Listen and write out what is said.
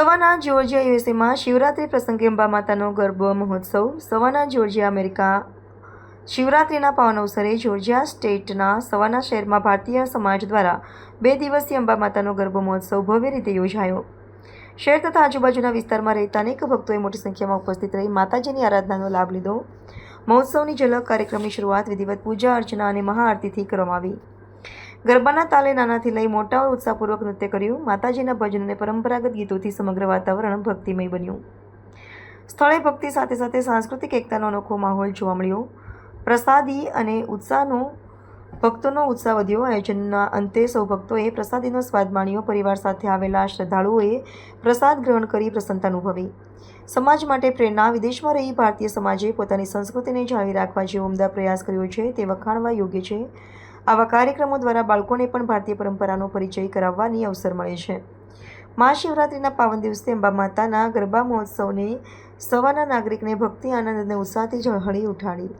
સવાના Georgia યુએસએમાં Shivratri પ્રસંગે અંબા માતાનો ગરબો મહોત્સવ. સવાના જ્યોર્જિયા અમેરિકા શિવરાત્રિના પાવન અવસરે જ્યોર્જિયા સ્ટેટના સવાના શહેરમાં ભારતીય સમાજ દ્વારા બે દિવસીય અંબા માતાનો ગરબો મહોત્સવ ભવ્ય રીતે યોજાયો. શહેર તથા આજુબાજુના વિસ્તારમાં રહેતા અનેક ભક્તોએ મોટી સંખ્યામાં ઉપસ્થિત રહી માતાજીની આરાધનાનો લાભ લીધો. મહોત્સવની ઝલક કાર્યક્રમની શરૂઆત વિધિવત પૂજા અર્ચના અને મહાઆરતીથી કરવામાં આવી. ગરબાના તાલે નાનાથી લઈ મોટા ઉત્સાહપૂર્વક નૃત્ય કર્યું. માતાજીના ભજન અને પરંપરાગત ગીતોથી સમગ્ર વાતાવરણ ભક્તિમય બન્યું. સ્થળે ભક્તિ સાથે સાથે સાંસ્કૃતિક એકતાનો અનોખો માહોલ જોવા મળ્યો. પ્રસાદી અને ઉત્સાહનો, ભક્તોનો ઉત્સાહ વધ્યો. આયોજનના અંતે સૌ ભક્તોએ પ્રસાદીનો સ્વાદ માણ્યો. પરિવાર સાથે આવેલા શ્રદ્ધાળુઓએ પ્રસાદ ગ્રહણ કરી પ્રસન્નતા અનુભવી. સમાજ માટે પ્રેરણા. વિદેશમાં રહી ભારતીય સમાજે પોતાની સંસ્કૃતિને જાળવી રાખવા જેવો ઉમદા પ્રયાસ કર્યો છે. તે વખાણવા યોગ્ય છે. આવા કાર્યક્રમો દ્વારા બાળકોને પણ ભારતીય પરંપરાનો પરિચય કરાવવાની અવસર મળે છે. મહાશિવરાત્રિના પાવન દિવસે અંબા માતાના ગરબા મહોત્સવને સવાના નાગરિકને ભક્તિ, આનંદ અને ઉત્સાહથી ઝળહળી ઉઠાડી.